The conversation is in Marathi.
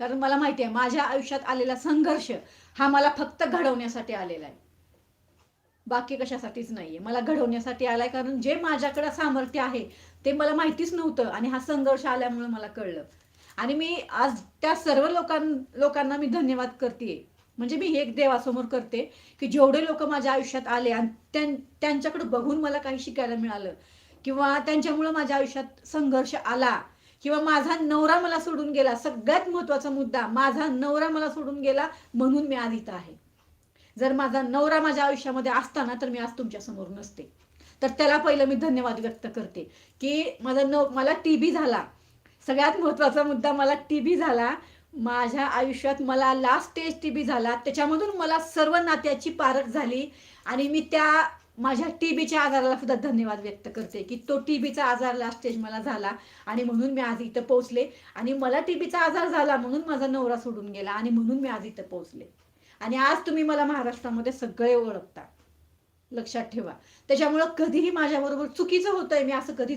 कारण मला माहिती आहे माझ्या आयुष्यात आलेला संघर्ष हा मला फक्त घडवण्यासाठी आलेला आहे. बाकी कशासाठीच नाहीये. मला घडवण्यासाठी आलाय कारण जे माझ्याकडे सामर्थ्य आहे ते मला माहितीच नव्हतं आणि हा संघर्ष आल्यामुळे मला कळलं. आणि मी आज त्या सर्व लोकां लोकांना मी धन्यवाद करते म्हणजे मी हे एक देवासमोर करते की जेवढे लोक माझ्या आयुष्यात आले आणि त्यां त्यांच्याकडे बघून मला काही शिकायला मिळालं किंवा त्यांच्यामुळं माझ्या आयुष्यात संघर्ष आला किंवा माझा नवरा मला सोडून गेला सगळ्यात महत्त्वाचा मुद्दा माझा नवरा मला सोडून गेला म्हणून मी आज इथं आहे. जर माझा नवरा माझ्या आयुष्यामध्ये असताना तर मी आज तुमच्यासमोर नसते. तर त्याला पहिलं मी धन्यवाद व्यक्त करते की माझा नव मला टी बी झाला. सगळ्यात महत्त्वाचा मुद्दा मला टी बी झाला. माझ्या आयुष्यात मला लास्ट स्टेज टी बी झाला. त्याच्यामधून मला सर्व नात्याची पारख झाली आणि मी त्या माझ्या टी बीच्या आजाराला सुद्धा धन्यवाद व्यक्त करते की तो टी बीचा आजार लास्ट स्टेज मला झाला आणि म्हणून मी आज इथं पोहोचले. आणि मला टी बीचा आजार झाला म्हणून माझा नवरा सोडून गेला आणि म्हणून मी आज इथं पोहोचले. आणि आज तुम्ही मला महाराष्ट्रामध्ये सगळे ओळखता. लक्षात ठेवा. त्याच्यामुळं कधीही माझ्याबरोबर चुकीचं होतंय मी असं कधी